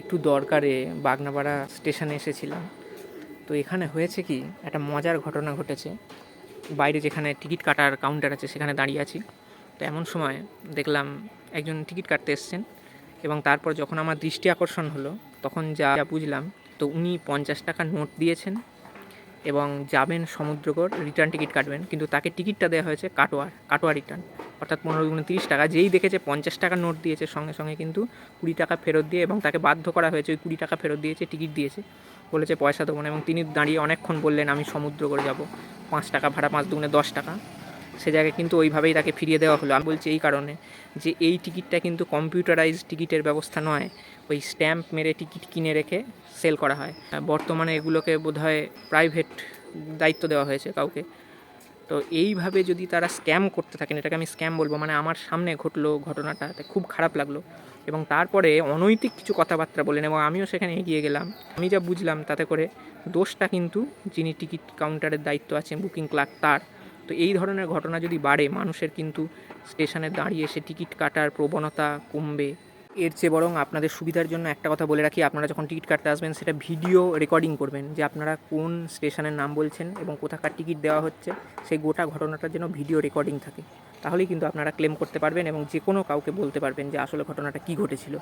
একটু দরকারে বাগনাপাড়া স্টেশনে এসেছিলাম। তো এখানে হয়েছে কি, একটা মজার ঘটনা ঘটেছে। বাইরে যেখানে টিকিট কাটার কাউন্টার আছে, সেখানে দাঁড়িয়ে আছি। তো এমন সময় দেখলাম একজন টিকিট কাটতে এসছেন এবং তারপর যখন আমার দৃষ্টি আকর্ষণ হলো, তখন যা বুঝলাম, তো উনি পঞ্চাশ টাকা নোট দিয়েছেন। এবং যাবেন সমুদ্রকর রিটার্ন টিকিট কাটবেন। কিন্তু তাকে টিকিটটা দেওয়া হয়েছে কাটোয়ার, কাটোয়া রিটার্ন অর্থাৎ পনেরো দুগুণে তিরিশ টাকা। যেই দেখেছে পঞ্চাশ টাকা নোট দিয়েছে সঙ্গে সঙ্গে কিন্তু কুড়ি টাকা ফেরত দিয়ে এবং তাকে বাধ্য করা হয়েছে, ওই কুড়ি টাকা ফেরত দিয়েছে টিকিট দিয়েছে। বলেছে পয়সা দেবো না এবং তিনি দাঁড়িয়ে অনেকক্ষণ বললেন, আমি সমুদ্র করে যাব। পাঁচ টাকা ভাড়া, পাঁচ দুগুণে দশ টাকা। সে জায়গায় কিন্তু ওইভাবেই তাকে ফিরিয়ে দেওয়া হলো। আমি বলছি এই কারণে যে এই টিকিটটা কিন্তু কম্পিউটারাইজ টিকিটের ব্যবস্থা নয়। ওই স্ট্যাম্প মেরে টিকিট কিনে রেখে সেল করা হয়। বর্তমানে এগুলোকে বোধহয় প্রাইভেট দায়িত্ব দেওয়া হয়েছে কাউকে। তো এইভাবে যদি তারা স্ক্যাম করতে থাকেন, এটাকে আমি স্ক্যাম বলব মানে আমার সামনে ঘটলো ঘটনাটা তাই খুব খারাপ লাগল। এবং তারপরে অনৈতিক কিছু কথাবার্তা বললেন এবং আমিও সেখানে এগিয়ে গেলাম। আমি যা বুঝলাম তাতে করে দোষটা কিন্তু যিনি টিকিট কাউন্টারের দায়িত্ব আছেন বুকিং ক্লার্ক তার। তো এই ধরনের ঘটনা যদি বাড়ে, মানুষের কিন্তু স্টেশনে দাঁড়িয়ে এসে টিকিট কাটার প্রবণতা কমবে। এর চেয়ে বরং আপনাদের সুবিধার জন্য একটা কথা বলে রাখি, আপনারা যখন টিকিট কাটতে আসবেন, সেটা ভিডিও রেকর্ডিং করবেন যে আপনারা কোন স্টেশনের নাম বলছেন এবং কোথাকার টিকিট দেওয়া হচ্ছে, সেই গোটা ঘটনাটার জন্য ভিডিও রেকর্ডিং থাকে। তাহলেই কিন্তু আপনারা ক্লেম করতে পারবেন এবং যে কোনো কাউকে বলতে পারবেন যে আসলে ঘটনাটা কী ঘটেছিল।